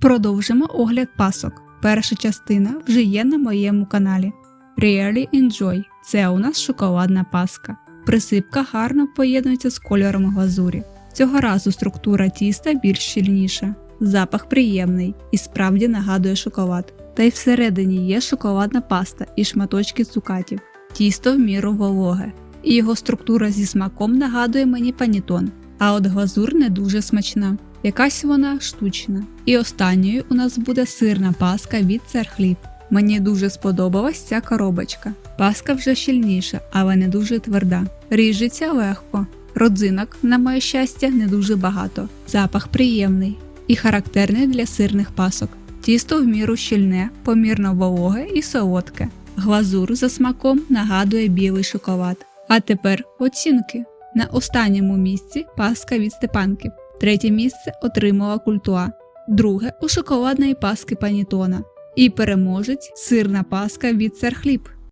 Продовжимо огляд пасок. Перша частина вже є на моєму каналі. Really Enjoy – це у нас шоколадна паска. Присипка гарно поєднується з кольором глазурі. Цього разу структура тіста більш щільніша, запах приємний і справді нагадує шоколад. Та й всередині є шоколадна паста і шматочки цукатів. Тісто в міру вологе, і його структура зі смаком нагадує мені панітон. А от глазур не дуже смачна. Якась вона штучна. І останньою у нас буде сирна паска від Церхліб. Мені дуже сподобалась ця коробочка. Паска вже щільніша, але не дуже тверда. Ріжеться легко. Родзинок, на моє щастя, не дуже багато. Запах приємний і характерний для сирних пасок. Тісто в міру щільне, помірно вологе і солодке. Глазур за смаком нагадує білий шоколад. А тепер оцінки. На останньому місці паска від Степанків. Третє місце отримала культуа. Друге у шоколадної паски панітона. І переможець сирна паска від Церхліб.